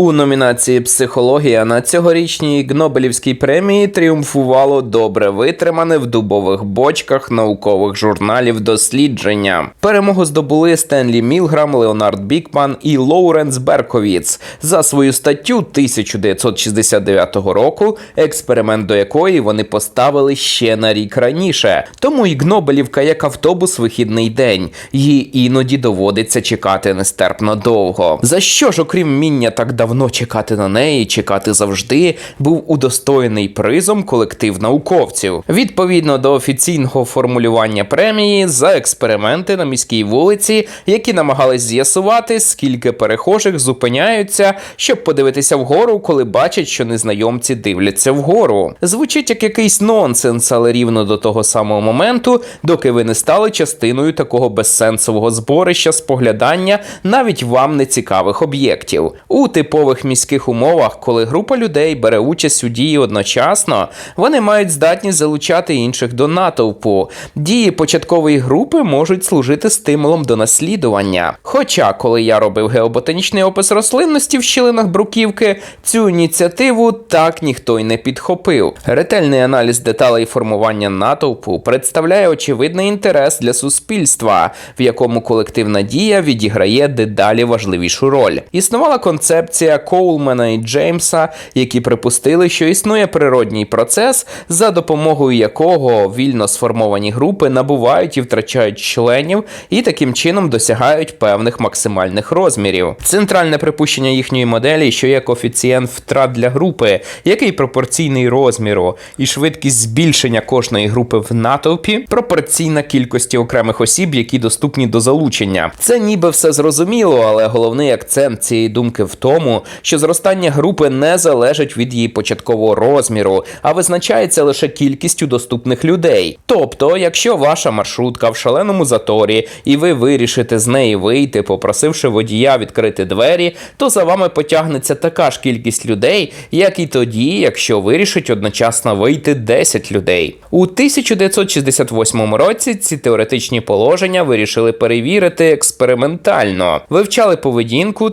У номінації Психологія на цьогорічній Гнобелівській премії тріумфувало добре витримане в дубових бочках наукових журналів дослідження. Перемогу здобули Стенлі Мілграм, Леонард Бікман і Лоуренс Берковіц за свою статтю 1969 року, експеримент до якої вони поставили ще на рік раніше. Тому і Гнобелівка як автобус вихідний день. Їй іноді доводиться чекати нестерпно довго. За що ж, окрім міння так давно чекати на неї, чекати завжди, був удостоєний призом колектив науковців. Відповідно до офіційного формулювання премії за експерименти на міській вулиці, які намагались з'ясувати, скільки перехожих зупиняються, щоб подивитися вгору, коли бачать, що незнайомці дивляться вгору. Звучить як якийсь нонсенс, але рівно до того самого моменту, доки ви не стали частиною такого безсенсового зборища споглядання навіть вам нецікавих об'єктів. У типових міських умовах, коли група людей бере участь у дії одночасно, вони мають здатність залучати інших до натовпу. Дії початкової групи можуть служити стимулом до наслідування. Хоча, коли я робив геоботанічний опис рослинності в щілинах бруківки, цю ініціативу так ніхто й не підхопив. Ретельний аналіз деталей формування натовпу представляє очевидний інтерес для суспільства, в якому колективна дія відіграє дедалі важливішу роль. Існувала концепція Коулмена і Джеймса, які припустили, що існує природній процес, за допомогою якого вільно сформовані групи набувають і втрачають членів і таким чином досягають певних максимальних розмірів. Центральне припущення їхньої моделі, що є коефіцієнт втрат для групи, який пропорційний розміру, і швидкість збільшення кожної групи в натовпі пропорційна кількості окремих осіб, які доступні до залучення. Це ніби все зрозуміло, але головний акцент цієї думки в тому, що зростання групи не залежить від її початкового розміру, а визначається лише кількістю доступних людей. Тобто, якщо ваша маршрутка в шаленому заторі, і ви вирішите з неї вийти, попросивши водія відкрити двері, то за вами потягнеться така ж кількість людей, як і тоді, якщо вирішить одночасно вийти 10 людей. У 1968 році ці теоретичні положення вирішили перевірити експериментально. Вивчали поведінку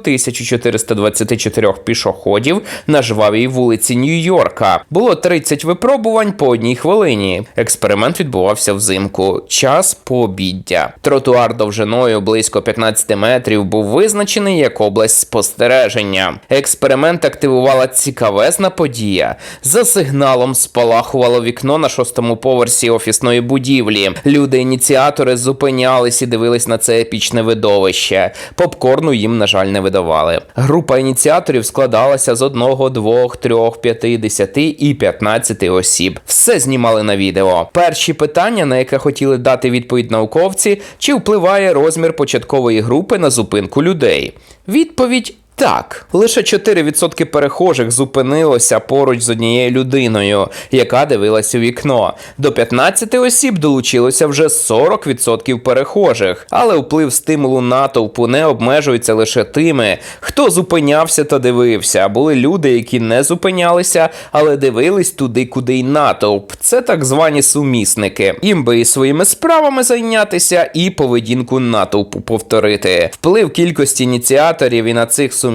1424 пішоходів на жвавій вулиці Нью-Йорка. Було 30 випробувань по одній хвилині. Експеримент відбувався взимку. Час пообіддя. Тротуар довжиною близько 15 метрів був визначений як область спостереження. Експеримент активувала цікавезна подія. За сигналом спалахувало вікно на шостому поверсі офісної будівлі. Люди-ініціатори зупинялись і дивились на це епічне видовище. Попкорну їм, на жаль, не видавали. Група ініціаторів складалася з одного, двох, трьох, п'яти, десяти і п'ятнадцяти осіб. Все знімали на відео. Перші питання, на яке хотіли дати відповідь науковці, чи впливає розмір початкової групи на зупинку людей? Відповідь. Так, лише 4% перехожих зупинилося поруч з однією людиною, яка дивилась у вікно. До 15 осіб долучилося вже 40% перехожих, але вплив стимулу натовпу не обмежується лише тими, хто зупинявся та дивився. Були люди, які не зупинялися, але дивились туди, куди й натовп. Це так звані сумісники. Їм би і своїми справами зайнятися, і поведінку натовпу повторити. Вплив кількості ініціаторів і на цих сумісників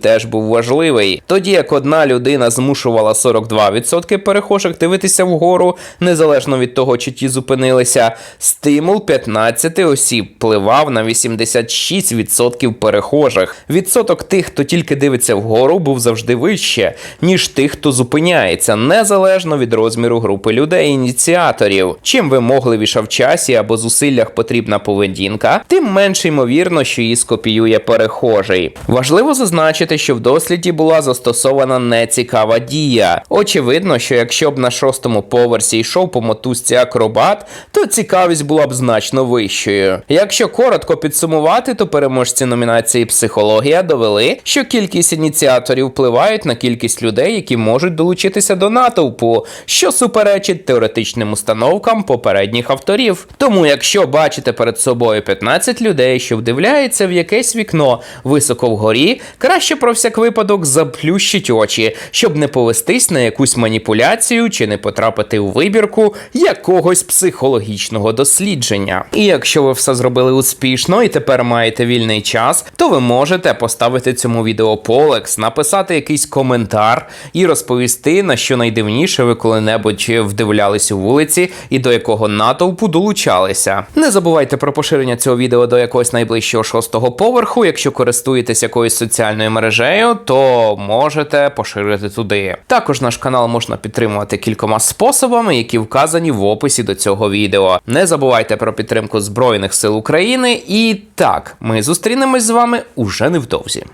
теж був важливий. Тоді як одна людина змушувала 42% перехожих дивитися вгору, незалежно від того, чи ті зупинилися, стимул 15 осіб впливав на 86% перехожих. Відсоток тих, хто тільки дивиться вгору, був завжди вище, ніж тих, хто зупиняється, незалежно від розміру групи людей ініціаторів. Чим вимогливіша в часі або зусиллях потрібна поведінка, тим менш ймовірно, що її скопіює перехожий. Важливо зазначити, що в досліді була застосована нецікава дія. Очевидно, що якщо б на шостому поверсі йшов по мотузці акробат, то цікавість була б значно вищою. Якщо коротко підсумувати, то переможці номінації психологія довели, що кількість ініціаторів впливають на кількість людей, які можуть долучитися до натовпу, що суперечить теоретичним установкам попередніх авторів. Тому, якщо бачите перед собою 15 людей, що вдивляються в якесь вікно високо вгорі, Краще про всяк випадок заплющить очі, щоб не повестись на якусь маніпуляцію чи не потрапити у вибірку якогось психологічного дослідження. І якщо ви все зробили успішно і тепер маєте вільний час, то ви можете поставити цьому відео полекс, написати якийсь коментар і розповісти, на що найдивніше ви коли-небудь вдивлялись у вулиці і до якого натовпу долучалися. Не забувайте про поширення цього відео до якогось найближчого шостого поверху. Якщо користуєтесь якоюсь соціальною мережею, то можете поширити туди. Також наш канал можна підтримувати кількома способами, які вказані в описі до цього відео. Не забувайте про підтримку Збройних сил України. І так, ми зустрінемось з вами уже невдовзі.